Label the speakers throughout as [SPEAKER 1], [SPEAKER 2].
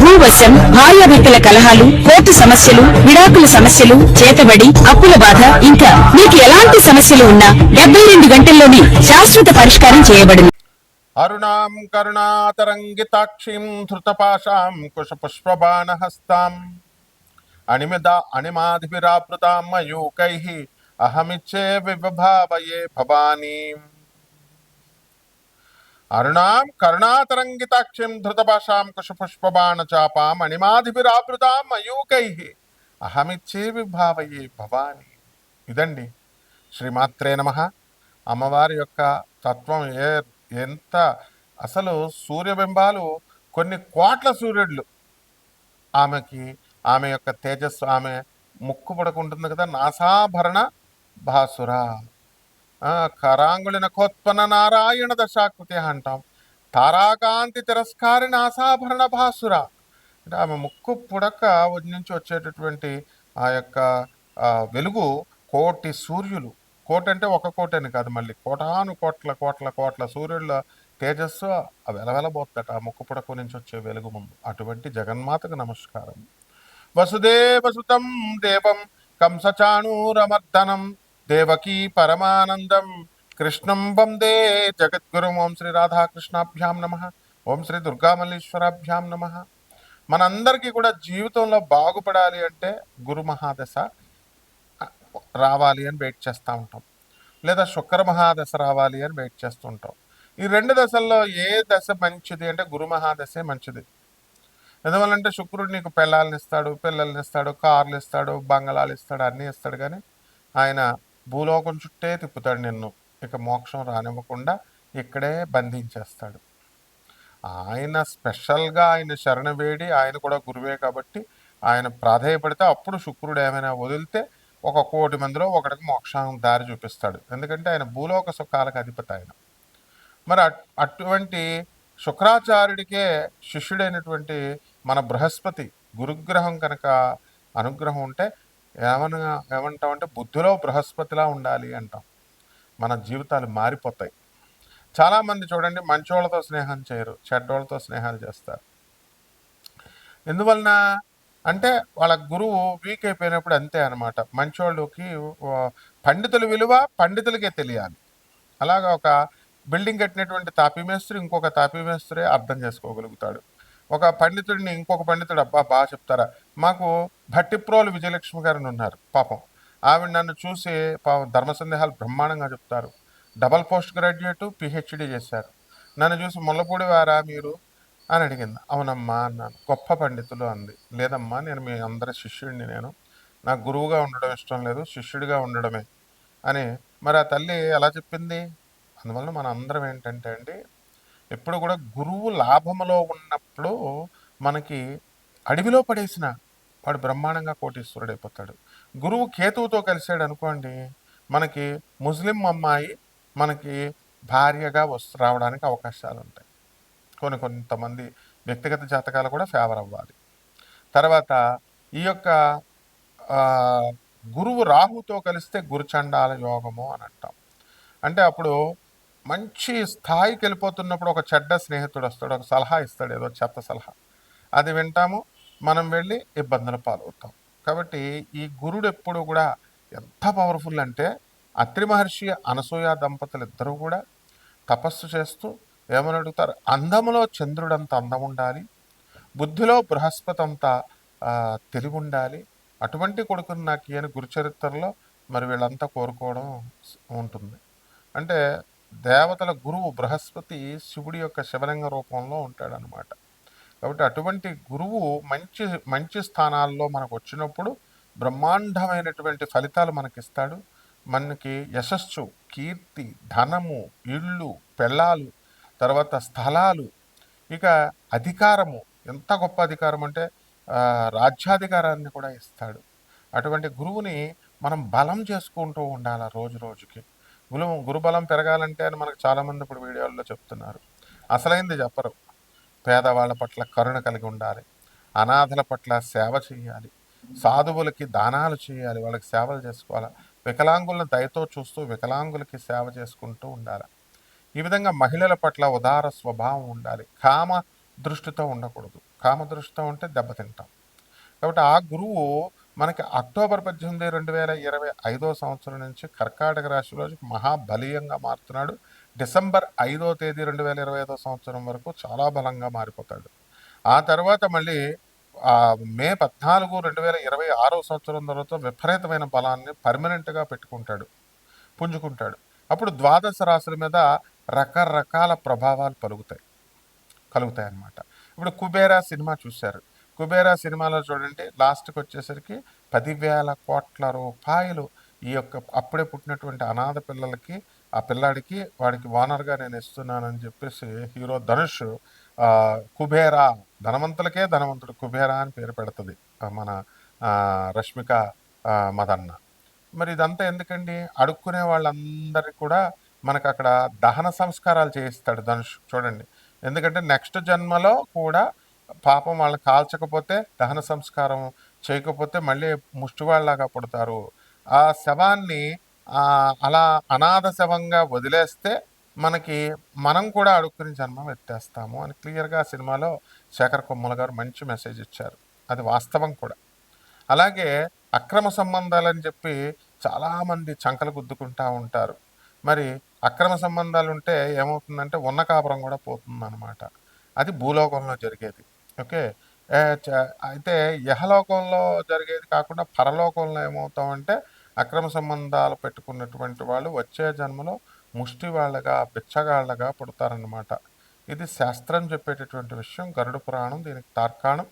[SPEAKER 1] భూవశం భార్యాభర్తల కలహాలు కోర్టు సమస్యలు విడాకుల సమస్యలు చేతబడి అప్పుల బాధ ఇంకా మీకు ఎలాంటి సమస్యలు ఉన్నా డెబ్బై రెండు గంటల్లోనే శాశ్వత పరిష్కారం చేయబడింది.
[SPEAKER 2] అరుణాం కరుణాతరంగితాక్షిం ధృతపాశాం కుశపుష్పబాణహస్తాం అణిమిద అణిమాధిభిరావృతాం మయూకై అహమిచ్చే విభావయే భవానీ. అరుణాం కరుణాతరంగితాక్షిం ధృతపాశాం కుశపుష్పబాణచాపాం అణిమాధిభిరావృతాం మయూకై అహమిచ్చే విభావయే భవాని. ఇదండి శ్రీమాత్రే నమ. అమ్మవారి యొక్క తత్వం ఏ ఎంత అసలు సూర్యబింబాలు కొన్ని కోట్ల సూర్యుడులు ఆమెకి ఆమె యొక్క తేజస్సు ఆమె ముక్కు పడకుంటుంది కదా నాసాభరణ భాసురా. ఆ, కోత్పన నఖోత్పన్న నారాయణ దశాకృతి అంటాం. తారాకాంతి తిరస్కారి నాసాభరణ భాసుర అంటే ఆమె ముక్కు పుడక నుంచి వచ్చేటటువంటి ఆ యొక్క వెలుగు కోటి సూర్యులు. కోటి అంటే ఒక కోటి అని కాదు మళ్ళీ కోటాను కోట్ల కోట్ల కోట్ల సూర్యుల తేజస్సు వెలవెలబోద్దట ఆ ముక్కు పుడక నుంచి వచ్చే వెలుగు ముందు. అటువంటి జగన్మాతకు నమస్కారం. వసుదేవసుతం దేవం కంసచాణూరమర్దనం దేవకీ పరమానందం. కృష్ణం వందే జగద్గురు. ఓం శ్రీ రాధాకృష్ణాభ్యాం నమ. ఓం శ్రీ దుర్గామల్లేశ్వరాభ్యాం నమ. మనందరికీ కూడా జీవితంలో బాగుపడాలి అంటే గురు మహాదశ రావాలి అని వెయిట్ చేస్తూ ఉంటాం. లేదా శుక్ర మహాదశ రావాలి అని వెయిట్ చేస్తుంటాం ఈ రెండు దశల్లో ఏ దశ మంచిది అంటే గురు మహాదశే మంచిది. ఎందువల్లంటే శుక్రుడు నీకు పిల్లల్ని ఇస్తాడు పిల్లల్ని ఇస్తాడు కార్లు ఇస్తాడు బంగళాలు ఇస్తాడు అన్నీ ఇస్తాడు కానీ ఆయన భూలోకం చుట్టే తిప్పుతాడు నిన్ను. ఇక మోక్షం రానివ్వకుండా ఇక్కడే బంధించేస్తాడు. ఆయన స్పెషల్గా ఆయన శరణ వేడి ఆయన కూడా గురువే కాబట్టి ఆయన ప్రాధేయపడితే అప్పుడు శుక్రుడు ఏమైనా వదిలితే ఒక కోటి మందిలో ఒకటికి మోక్షం దారి చూపిస్తాడు. ఎందుకంటే ఆయన భూలోక సుఖాలకు అధిపతి ఆయన. మరి అట్- అటువంటి శుక్రాచార్యుడికే శిష్యుడైనటువంటి మన బృహస్పతి గురుగ్రహం కనుక అనుగ్రహం ఉంటే ఏమనగా ఏమంటాం అంటే బుద్ధిలో బృహస్పతిలా ఉండాలి అంటాం. మన జీవితాలు మారిపోతాయి. చాలామంది చూడండి మంచోళ్ళతో స్నేహం చేయరు చెడ్డోళ్ళతో స్నేహాలు చేస్తారు. ఎందువలన అంటే వాళ్ళ గురువు వీక్ అయిపోయినప్పుడు అంతే అనమాట మంచోళ్ళకి పండితుల విలువ పండితులకే తెలియాలి. అలాగా ఒక బిల్డింగ్ కట్టినటువంటి తాపీ మేస్త్రి ఇంకొక తాపీమేస్త్రి అర్థం చేసుకోగలుగుతాడు. ఒక పండితుడిని ఇంకొక పండితుడు అబ్బా బాగా చెప్తారా? మాకు భట్టిప్రోలు విజయలక్ష్మి గారిని ఉన్నారు పాపం. ఆవిడ నన్ను చూసి పాపం ధర్మ సందేహాలు బ్రహ్మాండంగా చెప్తారు. డబల్ పోస్ట్ గ్రాడ్యుయేట్ పిహెచ్డి చేశారు. నన్ను చూసి ముల్లపూడి వారా మీరు? అని అడిగింది. అవునమ్మా అన్నాను. గొప్ప పండితులు అంది. లేదమ్మా నేను మీ అందరి శిష్యుడిని నేను. నాకు గురువుగా ఉండడం ఇష్టం లేదు శిష్యుడిగా ఉండడమే. అని మరి ఆ తల్లి ఎలా చెప్పింది? అందువలన మన అందరం ఏంటంటే అండి ఎప్పుడు కూడా గురువు లాభములో ఉన్నప్పుడు మనకి అడవిలో పడేసిన వాడు బ్రహ్మాండంగా కోటీశ్వరుడు అయిపోతాడు. గురువు కేతువుతో కలిసాడు అనుకోండి మనకి ముస్లిం అమ్మాయి మనకి భార్యగా వస్తు రావడానికి అవకాశాలు ఉంటాయి కొన్ని కొంతమంది వ్యక్తిగత జాతకాలు కూడా ఫేవర్ అవ్వాలి. తర్వాత ఈ యొక్క గురువు రాహుతో కలిస్తే గురుచండాల యోగము అని అంటాం. అంటే అప్పుడు మంచి స్థాయికి వెళ్ళిపోతున్నప్పుడు ఒక చెడ్డ స్నేహితుడు వస్తాడు ఒక సలహా ఇస్తాడు ఏదో చెత్త సలహా. అది వింటాము మనం వెళ్ళి ఇబ్బందుల పాలవుతాం. కాబట్టి ఈ గురుడు ఎప్పుడు కూడా ఎంత పవర్ఫుల్ అంటే అత్రి మహర్షి అనసూయ దంపతులు ఇద్దరూ కూడా తపస్సు చేస్తూ ఏమని అడుగుతారు? అందములో చంద్రుడంత అందం ఉండాలి బుద్ధిలో బృహస్పతి అంత తెలివి ఉండాలి అటువంటి కొడుకుని నాకు ఈయన గురుచరిత్రలో మరి వీళ్ళంతా కోరుకోవడం ఉంటుంది. అంటే దేవతల గురువు బృహస్పతి శివుడి యొక్క శివలింగ రూపంలో ఉంటాడనమాట కాబట్టి అటువంటి గురువు మంచి మంచి స్థానాల్లో మనకు వచ్చినప్పుడు బ్రహ్మాండమైనటువంటి ఫలితాలు మనకిస్తాడు. మనకి యశస్సు కీర్తి ధనము ఇళ్ళు పెళ్ళాలు తర్వాత స్థలాలు ఇక అధికారము. ఎంత గొప్ప అధికారం అంటే రాజ్యాధికారాన్ని కూడా ఇస్తాడు. అటువంటి గురువుని మనం బలం చేసుకుంటూ ఉండాలి రోజు రోజుకి. గురు గురుబలం పెరగాలంటే అని మనకు చాలామంది ఇప్పుడు వీడియోల్లో చెప్తున్నారు. అసలైంది చెప్పరు. పేదవాళ్ళ పట్ల కరుణ కలిగి ఉండాలి. అనాథల పట్ల సేవ చేయాలి. సాధువులకి దానాలు చేయాలి. వాళ్ళకి సేవలు చేసుకోవాలి. వికలాంగులను దయతో చూస్తూ వికలాంగులకి సేవ చేసుకుంటూ ఉండాలి. ఈ విధంగా మహిళల పట్ల ఉదార స్వభావం ఉండాలి. కామ దృష్టితో ఉండకూడదు. కామ దృష్టితో ఉంటే దెబ్బతింటాం. కాబట్టి ఆ గురువు మనకి అక్టోబర్ పద్దెనిమిది రెండు వేల ఇరవై ఐదో సంవత్సరం నుంచి కర్కాటక రాశిలో మహాబలీయంగా మారుతున్నాడు. డిసెంబర్ ఐదో తేదీ రెండు వేల ఇరవై ఐదో సంవత్సరం వరకు చాలా బలంగా మారిపోతాడు. ఆ తర్వాత మళ్ళీ మే పద్నాలుగు రెండు వేల ఇరవై ఆరో సంవత్సరం తర్వాత విపరీతమైన బలాన్ని పర్మనెంట్గా పెట్టుకుంటాడు పుంజుకుంటాడు. అప్పుడు ద్వాదశ రాశుల మీద రకరకాల ప్రభావాలు పలుగుతాయి కలుగుతాయి అన్నమాట ఇప్పుడు కుబేరా సినిమా చూశారు. కుబేరా సినిమాలో చూడండి లాస్ట్కి వచ్చేసరికి పదివేల కోట్ల రూపాయలు. ఈ యొక్క అప్పుడే పుట్టినటువంటి అనాథ పిల్లలకి ఆ పిల్లాడికి వాడికి ఓనర్గా నేను ఇస్తున్నానని చెప్పేసి హీరో ధనుష్ కుబేరా ధనవంతులకే ధనవంతుడు కుబేరా అని పేరు పెడుతుంది మన రష్మిక మదన్న. మరి ఇదంతా ఎందుకండి? అడుక్కునే వాళ్ళందరికీ కూడా మనకు అక్కడ దహన సంస్కారాలు చేయిస్తాడు ధనుష్ చూడండి. ఎందుకంటే నెక్స్ట్ జన్మలో కూడా పాపం వాళ్ళని కాల్చకపోతే దహన సంస్కారం చేయకపోతే మళ్ళీ ముష్టివాళ్ళలాగా పుడతారు. ఆ శవాన్ని అలా అనాథ శవంగా వదిలేస్తే మనకి మనం కూడా అడుక్కుని జన్మం ఎత్తేస్తాము అని క్లియర్గా సినిమాలో శేఖర్ కొమ్మల గారు మంచి మెసేజ్ ఇచ్చారు. అది వాస్తవం కూడా. అలాగే అక్రమ సంబంధాలని చెప్పి చాలామంది చంకలు గుద్దుకుంటా ఉంటారు. మరి అక్రమ సంబంధాలు ఉంటే ఏమవుతుందంటే ఉన్న కాపురం కూడా పోతుందన్నమాట. అది భూలోకంలో జరిగేది. ఓకే. చ- అయితే యహలోకంలో జరిగేది కాకుండా పరలోకంలో ఏమవుతామంటే అక్రమ సంబంధాలు పెట్టుకున్నటువంటి వాళ్ళు వచ్చే జన్మలో ముష్టి వాళ్ళగా బిచ్చగాళ్ళగా పుడతారనమాట ఇది శాస్త్రం చెప్పేటటువంటి విషయం. గరుడ పురాణం దీనికి తార్కాణం.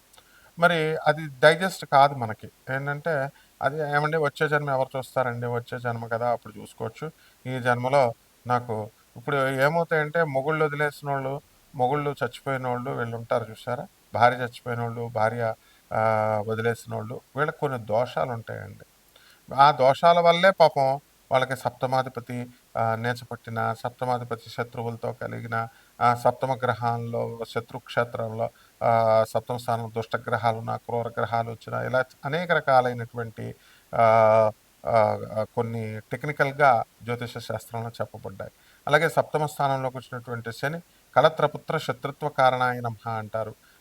[SPEAKER 2] మరి అది డైజెస్ట్ కాదు మనకి. ఏంటంటే అది ఏమండి? వచ్చే జన్మ ఎవరు చూస్తారండి? వచ్చే జన్మ కదా అప్పుడు చూసుకోవచ్చు. ఈ జన్మలో నాకు ఇప్పుడు ఏమవుతాయంటే మొగుళ్ళు వదిలేసిన వాళ్ళు మొగుళ్ళు చచ్చిపోయిన వాళ్ళు వీళ్ళు ఉంటారు చూసారా భార్య చచ్చిపోయిన వాళ్ళు భార్య వదిలేసిన వాళ్ళు వీళ్ళకి కొన్ని దోషాలు ఉంటాయండి ఆ దోషాల వల్లే పాపం వాళ్ళకి సప్తమాధిపతి నేచపట్టిన సప్తమాధిపతి శత్రువులతో కలిగిన సప్తమ గ్రహాల్లో శత్రుక్షేత్రంలో సప్తమ స్థానం దుష్టగ్రహాలు ఉన్న క్రూర గ్రహాలు వచ్చిన ఇలా అనేక రకాలైనటువంటి కొన్ని టెక్నికల్గా జ్యోతిష శాస్త్రంలో చెప్పబడ్డాయి. అలాగే సప్తమ స్థానంలోకి వచ్చినటువంటి శని కళత్రపుత్ర శత్రుత్వ కారణాయ నమః అంటారు.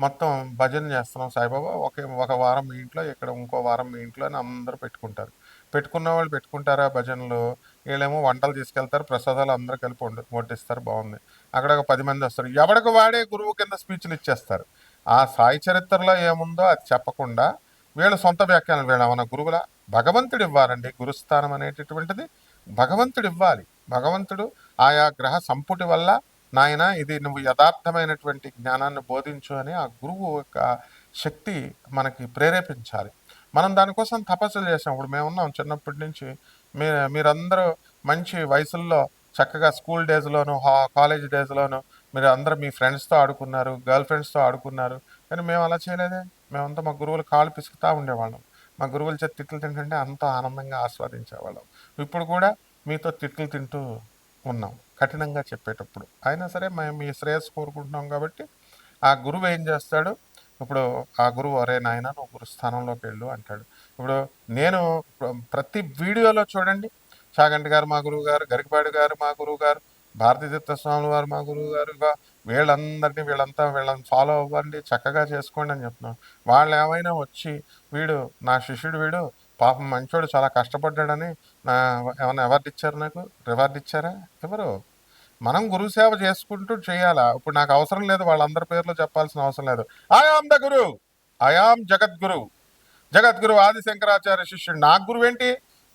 [SPEAKER 2] మొత్తం భజన చేస్తున్నాం సాయిబాబా. ఒక ఒక వారం మీ ఇంట్లో ఇక్కడ ఇంకో వారం మీ ఇంట్లో అని అందరూ పెట్టుకుంటారు. పెట్టుకున్న వాళ్ళు పెట్టుకుంటారా భజనలు? వీళ్ళేమో వంటలు తీసుకెళ్తారు ప్రసాదాలు అందరూ కలిపి వండు వడ్డిస్తారు బాగుంది. అక్కడ ఒక పది మంది వస్తారు. ఎవడికి వాడే గురువు కింద స్పీచ్లు ఇచ్చేస్తారు. ఆ సాయి చరిత్రలో ఏముందో అది చెప్పకుండా వీళ్ళ సొంత వ్యాఖ్యానం వీళ్ళ మన గురువుల? భగవంతుడు ఇవ్వాలండి. గురుస్థానం అనేటటువంటిది భగవంతుడు ఇవ్వాలి. భగవంతుడు ఆయా గ్రహ సంపుటి వల్ల నాయన ఇది నువ్వు యథార్థమైనటువంటి జ్ఞానాన్ని బోధించు అని ఆ గురువు యొక్క శక్తి మనకి ప్రేరేపించాలి. మనం దానికోసం తపస్సులు చేసాం ఇప్పుడు మేము ఉన్నాం చిన్నప్పటి నుంచి. మీ మీరందరూ మంచి వయసుల్లో చక్కగా స్కూల్ డేస్లోను కాలేజ్ డేస్లోను మీరు అందరూ మీ ఫ్రెండ్స్తో ఆడుకున్నారు గర్ల్ ఫ్రెండ్స్తో ఆడుకున్నారు. కానీ మేము అలా చేయలేదే. మేమంతా మా గురువులు కాళ్ళు పిసుకుతూ ఉండేవాళ్ళం. మా గురువుల చేతి తిట్లు తింటుంటే అంత ఆనందంగా ఆస్వాదించేవాళ్ళం. ఇప్పుడు కూడా మీతో తిట్లు తింటూ ఉన్నాం. కఠినంగా చెప్పేటప్పుడు. అయినా సరే మేము మీ శ్రేయస్సు కోరుకుంటున్నాం కాబట్టి ఆ గురువు ఏం చేస్తాడు? ఇప్పుడు ఆ గురువు అరే నాయన నువ్వు గురు స్థానంలోకి వెళ్ళు అంటాడు. ఇప్పుడు నేను ప్రతి వీడియోలో చూడండి. చాగంటి గారు మా గురువు గారు గరికపాడు గారు మా గురువు గారు భారతీ స్వామి వారు మా గురువు గారుగా వీళ్ళందరినీ వీళ్ళంతా వీళ్ళని ఫాలో అవ్వండి చక్కగా చేసుకోండి అని చెప్తున్నాం వాళ్ళు ఏమైనా వచ్చి వీడు నా శిష్యుడు వీడు పాపం మంచోడు చాలా కష్టపడ్డాడని నా ఏమైనా అవార్డు ఇచ్చారు నాకు? రివార్డు ఇచ్చారా? ఎవరు? మనం గురుసేవ చేసుకుంటూ చేయాలా? ఇప్పుడు నాకు అవసరం లేదు వాళ్ళందరి పేర్లు చెప్పాల్సిన అవసరం లేదు. ఆయాం ద గురు. ఆయాం జగద్గురు. జగద్గురు ఆది శంకరాచార్య శిష్యుడు. నా గురువు ఏంటి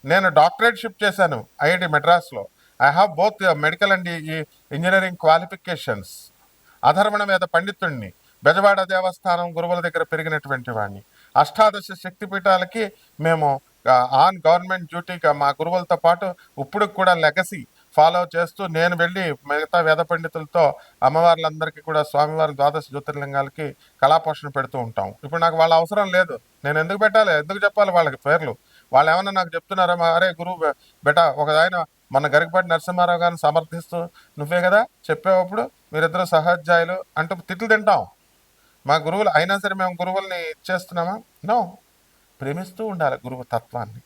[SPEAKER 2] నేను డాక్టరేట్ షిప్ చేశాను ఐఐటి మెడ్రాస్లో. I have both medical and ఈ ఇంజనీరింగ్ క్వాలిఫికేషన్స్. అధర్మణ మీద పండితుడిని బెజవాడ దేవస్థానం గురువుల దగ్గర పెరిగినటువంటి వాడిని అష్టాదశ శక్తిపీఠాలకి మేము ఆన్ గవర్నమెంట్ డ్యూటీగా మా గురువులతో పాటు ఇప్పుడు కూడా లెగసీ ఫాలో చేస్తూ నేను వెళ్ళి మిగతా వేద పండితులతో అమ్మవార్లందరికీ కూడా స్వామివారి ద్వాదశ జ్యోతిర్లింగాలకి కళాపోషణ పెడుతూ ఉంటాం. ఇప్పుడు నాకు వాళ్ళ అవసరం లేదు. నేను ఎందుకు పెట్టాలి? ఎందుకు చెప్పాలి వాళ్ళకి పేర్లు? వాళ్ళు ఏమన్నా నాకు చెప్తున్నారా? మా అరే గురువు బె- బెటా ఒక ఆయన మన గరికపాటి నరసింహారావు గారిని సమర్థిస్తూ నువ్వే కదా చెప్పేటప్పుడు మీరిద్దరు సహాధ్యాయులు అంటూ తిట్లు తింటాం. మా గురువులు అయినా సరే మేము గురువుల్ని ఇచ్చేస్తున్నామా నో. ప్రేమిస్తూ ఉండాలి గురువు తత్వాన్ని.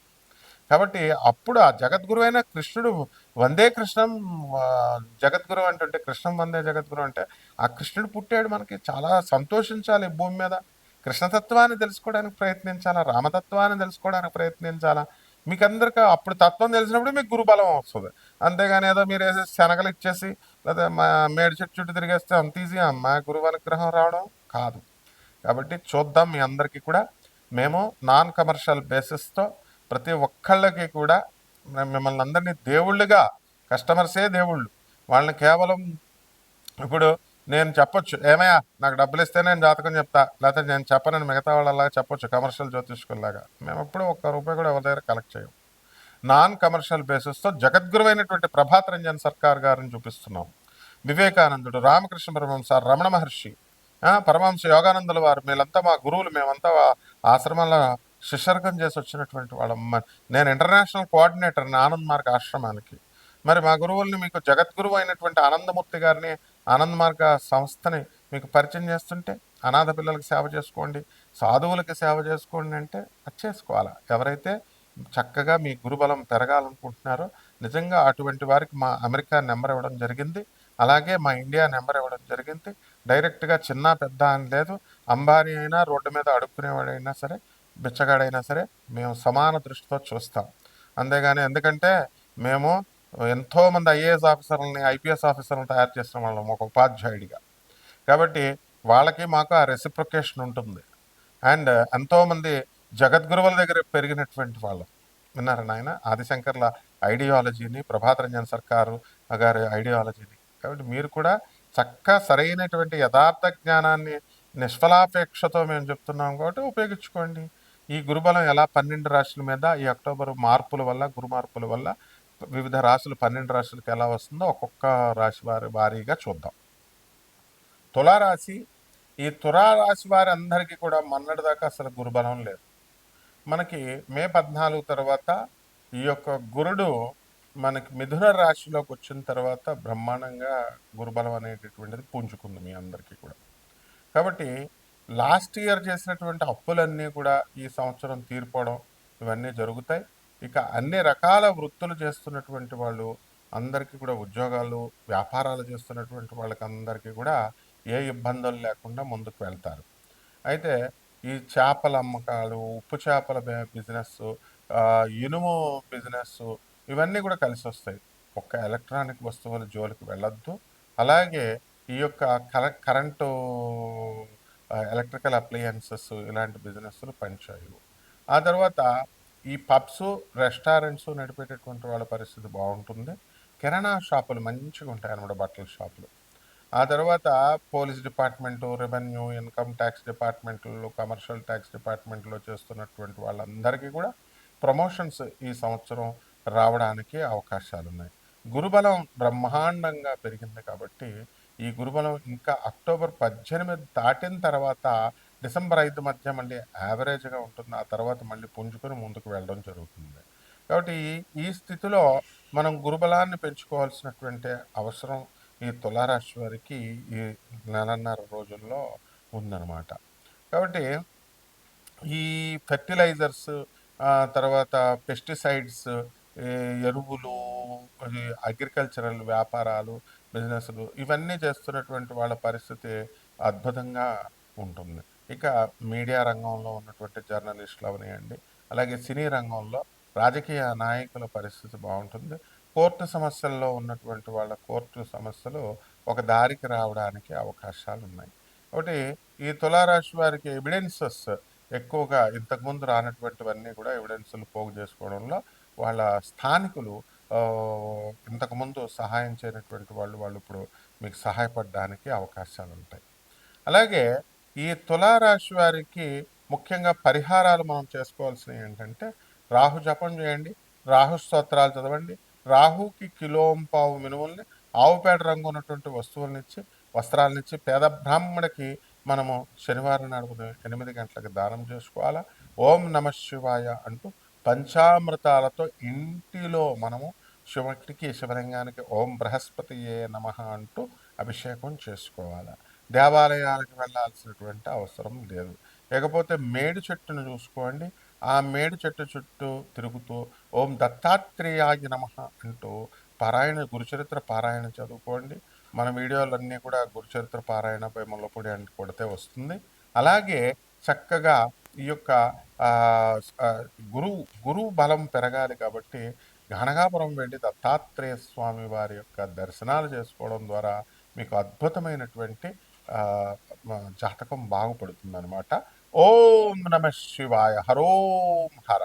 [SPEAKER 2] కాబట్టి అప్పుడు ఆ జగద్గురు అయిన కృష్ణుడు వందే కృష్ణం జగద్గురు అంటుంటే కృష్ణం వందే జగద్గురు అంటే ఆ కృష్ణుడు పుట్టాడు మనకి చాలా సంతోషించాలి భూమి మీద. కృష్ణతత్వాన్ని తెలుసుకోవడానికి ప్రయత్నించాలా? రామతత్వాన్ని తెలుసుకోవడానికి ప్రయత్నించాలా? మీకు అందరికీ అప్పుడు తత్వం తెలిసినప్పుడు మీకు గురుబలం వస్తుంది. అంతేగాని ఏదో మీరు వేసే శనగలు ఇచ్చేసి లేదా మా మేడి చెట్టు చుట్టూ తిరిగేస్తే అంత ఈజీ మా గురువు అనుగ్రహం రావడం కాదు. కాబట్టి చూద్దాం మీ అందరికీ కూడా. మేము నాన్ కమర్షియల్ బేసిస్తో ప్రతి ఒక్కళ్ళకి కూడా మిమ్మల్ని అందరినీ దేవుళ్ళుగా కస్టమర్సే దేవుళ్ళు. వాళ్ళని కేవలం ఇప్పుడు నేను చెప్పొచ్చు ఏమయ్యా నాకు డబ్బులు ఇస్తే నేను జాతకం చెప్తా లేకపోతే నేను చెప్పనని మిగతా వాళ్ళలాగా చెప్పొచ్చు కమర్షియల్ జ్యోతిష్కుల్లాగా. మేము ఎప్పుడూ ఒక్క రూపాయి కూడా ఎవరి దగ్గర కలెక్ట్ చేయం నాన్ కమర్షియల్ బేసిస్తో జగద్గురువైనటువంటి ప్రభాత్ రంజన్ సర్కార్ గారిని చూపిస్తున్నాం వివేకానందుడు రామకృష్ణ పరమహంస రమణ మహర్షి పరమహంస యోగానందుల వారు మేలంతా మా గురువులు మేమంతా ఆశ్రమంలో శిశర్గం చేసి వచ్చినటువంటి వాళ్ళ నేను ఇంటర్నేషనల్ కోఆర్డినేటర్ ఆనంద్ మార్గ ఆశ్రమానికి. మరి మా గురువుల్ని మీకు జగద్గురువు అయినటువంటి ఆనందమూర్తి గారిని ఆనంద్ మార్గ సంస్థని మీకు పరిచయం చేస్తుంటే అనాథ పిల్లలకి సేవ చేసుకోండి సాధువులకి సేవ చేసుకోండి అంటే అది చేసుకోవాలా? ఎవరైతే చక్కగా మీ గురుబలం పెరగాలనుకుంటున్నారో నిజంగా అటువంటి వారికి మా అమెరికా నెంబర్ ఇవ్వడం జరిగింది. అలాగే మా ఇండియా నెంబర్ ఇవ్వడం జరిగింది. డైరెక్ట్గా చిన్న పెద్ద అని లేదు. అంబానీ అయినా రోడ్డు మీద అడుక్కునేవాడైనా సరే బిచ్చగాడైనా సరే మేము సమాన దృష్టితో చూస్తాం. అంతేగాని ఎందుకంటే మేము ఎంతోమంది ఐఏఎస్ ఆఫీసర్లని ఐపీఎస్ ఆఫీసర్లను తయారు చేసిన వాళ్ళం ఒక ఉపాధ్యాయుడిగా. కాబట్టి వాళ్ళకి మాకు ఆ రెసిప్రొకేషన్ ఉంటుంది. అండ్ ఎంతోమంది జగద్గురువుల దగ్గర పెరిగినటువంటి వాళ్ళం. విన్నారా నాయన? ఆదిశంకర్ల ఐడియాలజీని ప్రభాత రంజన్ సర్కారు గారి ఐడియాలజీని. కాబట్టి మీరు కూడా చక్కగా సరైనటువంటి యథార్థ జ్ఞానాన్ని నిష్ఫలాపేక్షతో మేము చెప్తున్నాం కాబట్టి ఉపయోగించుకోండి. ఈ గురుబలం ఎలా? పన్నెండు రాశుల మీద ఈ అక్టోబర్ మార్పుల వల్ల గురు మార్పుల వల్ల వివిధ రాశులు పన్నెండు రాశులకు ఎలా వస్తుందో ఒక్కొక్క రాశి వారి వారీగా చూద్దాం. తులారాశి ఈ తులారాశి వారి అందరికీ కూడా మొన్నటిదాకా అసలు గురుబలం లేదు. మనకి మే పద్నాలుగు తర్వాత ఈ యొక్క గురుడు మనకి మిథున రాశిలోకి వచ్చిన తర్వాత బ్రహ్మాండంగా గురుబలం అనేటటువంటిది పుంజుకుంది మీ అందరికీ కూడా. కాబట్టి లాస్ట్ ఇయర్ చేసినటువంటి అప్పులన్నీ కూడా ఈ సంవత్సరం తీర్పడం ఇవన్నీ జరుగుతాయి. ఇక అన్ని రకాల వృత్తులు చేస్తున్నటువంటి వాళ్ళు అందరికీ కూడా ఉద్యోగాలు వ్యాపారాలు చేస్తున్నటువంటి వాళ్ళకి అందరికీ కూడా ఏ ఇబ్బందులు లేకుండా ముందుకు వెళ్తారు. అయితే ఈ చేపల అమ్మకాలు ఉప్పు చేపల బిజినెస్ ఇనుము బిజినెస్ ఇవన్నీ కూడా కలిసి వస్తాయి. ఒక్క ఎలక్ట్రానిక్ వస్తువుల జోలికి వెళ్ళొద్దు. అలాగే ఈ యొక్క కరెంటు ఎలక్ట్రికల్ అప్లయన్సెస్ ఇలాంటి బిజినెస్లు పనిచేయవు. ఆ తర్వాత ఈ పబ్స్ రెస్టారెంట్స్ నడిపేటటువంటి వాళ్ళ పరిస్థితి బాగుంటుంది. కిరాణా షాపులు మంచిగా ఉంటాయి అన్నమాట బట్టల షాపులు. ఆ తర్వాత police department revenue income tax డిపార్ట్మెంట్లు కమర్షియల్ ట్యాక్స్ డిపార్ట్మెంట్లో చేస్తున్నటువంటి వాళ్ళందరికీ కూడా ప్రమోషన్స్ ఈ సంవత్సరం రావడానికి అవకాశాలు ఉన్నాయి గురుబలం బ్రహ్మాండంగా పెరిగింది కాబట్టి ఈ గురుబలం ఇంకా అక్టోబర్ పద్దెనిమిది దాటిన తర్వాత డిసెంబర్ ఐదు మధ్య మళ్ళీ యావరేజ్గా ఉంటుంది. ఆ తర్వాత మళ్ళీ పుంజుకొని ముందుకు వెళ్ళడం జరుగుతుంది. కాబట్టి ఈ- స్థితిలో మనం గురుబలాన్ని పెంచుకోవాల్సినటువంటి అవసరం ఈ తులారాశి వారికి ఈ నెలన్నర రోజుల్లో ఉందన్నమాట. కాబట్టి ఈ ఫెర్టిలైజర్స్ తర్వాత పెస్టిసైడ్స్ ఎరువులు అగ్రికల్చరల్ వ్యాపారాలు బిజినెస్లు ఇవన్నీ చేస్తున్నటువంటి వాళ్ళ పరిస్థితి అద్భుతంగా ఉంటుంది. ఇక మీడియా రంగంలో ఉన్నటువంటి జర్నలిస్టులు అవనివ్వండి అలాగే సినీ రంగంలో రాజకీయ నాయకుల పరిస్థితి బాగుంటుంది. కోర్టు సమస్యల్లో ఉన్నటువంటి వాళ్ళ కోర్టు సమస్యలు ఒక దారికి రావడానికి అవకాశాలు ఉన్నాయి కాబట్టి ఈ తులారాశి వారికి ఎవిడెన్సెస్ ఎక్కువగా ఇంతకుముందు రానటువంటివన్నీ కూడా ఎవిడెన్సులు పోగు చేసుకోవడంలో వాళ్ళ స్థానికులు ఇంతకుముందు సహాయం చేయనటువంటి వాళ్ళు వాళ్ళు ఇప్పుడు మీకు సహాయపడడానికి అవకాశాలు ఉంటాయి అలాగే ఈ తులారాశి వారికి ముఖ్యంగా పరిహారాలు మనం చేసుకోవాల్సినవి ఏంటంటే రాహు జపం చేయండి రాహు స్తోత్రాలు చదవండి రాహుకి కిలోంపావు మినుముల్ని ఆవుపేట రంగు ఉన్నటువంటి వస్తువులనిచ్చి వస్త్రాలనిచ్చి పేద బ్రాహ్మడికి మనము శనివారం నాడు ఎనిమిది గంటలకు దానం చేసుకోవాలా? ఓం నమ శివాయ అంటూ పంచామృతాలతో ఇంటిలో మనము శివుడికి శివలింగానికి ఓం బృహస్పతి ఏ నమ అంటూ అభిషేకం చేసుకోవాలి. దేవాలయాలకు వెళ్ళాల్సినటువంటి అవసరం లేదు. లేకపోతే మేడు చెట్టును చూసుకోండి. ఆ మేడు చెట్టు చుట్టూ తిరుగుతూ ఓం దత్తాత్రేయాయ నమ అంటూ పారాయణ గురుచరిత్ర పారాయణ చదువుకోండి. మన వీడియోలన్నీ కూడా గురుచరిత్ర పారాయణపై ముళ్ళపొడి అంటే కొడితే వస్తుంది. అలాగే చక్కగా ఈ యొక్క గురువు గురువు బలం పెరగాలి కాబట్టి గణగాపురం వెళ్ళి దత్తాత్రేయ స్వామి వారి యొక్క దర్శనాలు చేసుకోవడం ద్వారా మీకు అద్భుతమైనటువంటి జాతకం బాగుపడుతుందనమాట ఓం నమ శివాయ. హరోం హర.